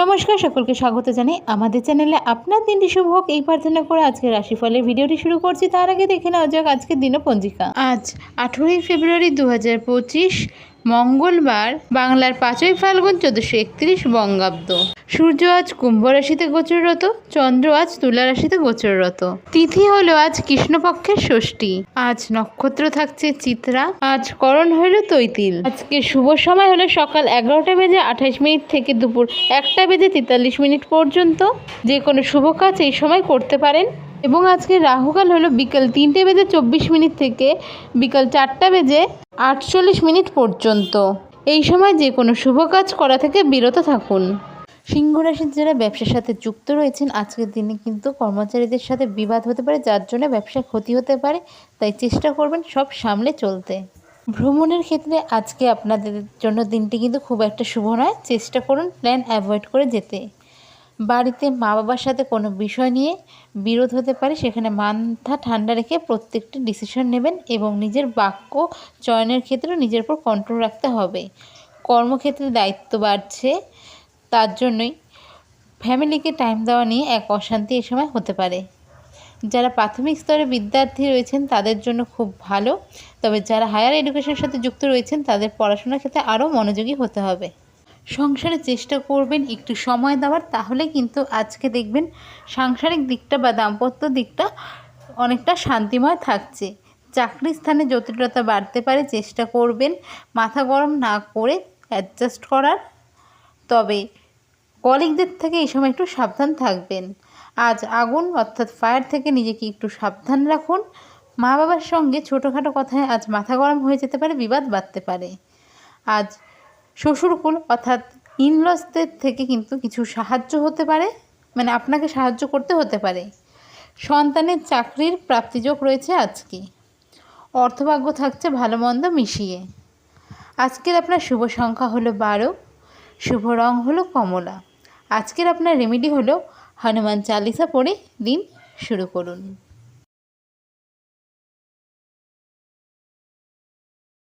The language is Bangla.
নমস্কার, সকলকে স্বাগত জানাই আমাদের চ্যানেলে। আপনার দিনটি শুভ হোক, এই প্রার্থনা করে আজকে রাশিফলের ভিডিওটি শুরু করছি। তার আগে দেখে নেওয়া যাক আজকের দিনপঞ্জিকা। আজ আঠেরোই ফেব্রুয়ারি দু হাজার পঁচিশ মঙ্গলবার বাংলার পাঁচই ফাল্গুন চোদ্দোশো একত্রিশ বঙ্গাব্দ। সূর্য আজ কুম্ভ রাশিতে গোচররত চন্দ্র আজ তুলা রাশিতে গোচররত তিথি হলো আজ কৃষ্ণপক্ষের ষষ্ঠী। আজ নক্ষত্র থাকছে চিত্রা, আজ করণ হলো তৈতিল। আজকে শুভ সময় হলো সকাল এগারোটা বেজে আঠাশ মিনিট থেকে দুপুর একটা বেজে তেতাল্লিশ মিনিট পর্যন্ত। যে কোনো শুভ কাজ এই সময় করতে পারেন। এবং আজকে রাহুকাল হলো বিকাল তিনটে বেজে চব্বিশ মিনিট থেকে বিকাল চারটা বেজে আটচল্লিশ মিনিট পর্যন্ত। এই সময় যে কোনো শুভ কাজ করা থেকে বিরত থাকুন। সিংহ রাশির যারা ব্যবসার সাথে যুক্ত রয়েছেন, আজকের দিনে কিন্তু কর্মচারীদের সাথে বিবাদ হতে পারে, যার জন্য ব্যবসায় ক্ষতি হতে পারে, তাই চেষ্টা করবেন সব সামলে চলতে। ভ্রমণের ক্ষেত্রে আজকে আপনাদের জন্য দিনটি কিন্তু খুব একটা শুভ নয়। চেষ্টা করুন প্ল্যান অ্যাভয়েড করে যেতে। বাড়িতে মা বাবার সাথে কোনো বিষয় নিয়ে বিরোধ হতে পারে, সেখানে মাথা ঠান্ডা রেখে প্রত্যেকটি ডিসিশন নেবেন এবং নিজের বাক্য চয়নের ক্ষেত্রে নিজের উপর কন্ট্রোল রাখতে হবে। কর্মক্ষেত্রে দায়িত্ব বাড়ছে, তার জন্যই ফ্যামিলিকে টাইম দেওয়া নিয়ে এক অশান্তি এ সময় হতে পারে। যারা প্রাথমিক স্তরে বিদ্যার্থী রয়েছেন, তাদের জন্য খুব ভালো। তবে যারা হায়ার এডুকেশনের সাথে যুক্ত রয়েছেন, তাদের পড়াশোনার ক্ষেত্রে আরও মনোযোগী হতে হবে। সংসারে চেষ্টা করবেন, একটু সময় দেওয়ার, তাহলে কিন্তু আজকে দেখবেন সাংসারিক দিকটা বা দাম্পত্য দিকটা অনেকটা শান্তিময় থাকছে। চাকরির স্থানে জটিলতা বাড়তে পারে, চেষ্টা করবেন, মাথা গরম না করে অ্যাডজাস্ট করার। তবে কলিগদের থেকে এই সময় একটু সাবধান থাকবেন। আজ আগুন, অর্থাৎ ফায়ার থেকে নিজেকে একটু সাবধান রাখুন। মা বাবার সঙ্গে ছোটোখাটো কথায় আজ মাথা গরম হয়ে যেতে পারে, বিবাদ বাড়তে পারে। আজ শ্বশুরকুল, অর্থাৎ ইনলসদের থেকে কিন্তু কিছু সাহায্য হতে পারে মানে আপনাকে সাহায্য করতে হতে পারে। সন্তানের চাকরির প্রাপ্তিযোগ রয়েছে আজকে। অর্থভাগ্য থাকছে ভালো মন্দ মিশিয়ে। আজকের আপনার শুভ সংখ্যা হলো বারো, শুভ রং হলো কমলা। আজকের আপনার রেমেডি হলো হনুমান চালিসা পড়ে দিন শুরু করুন।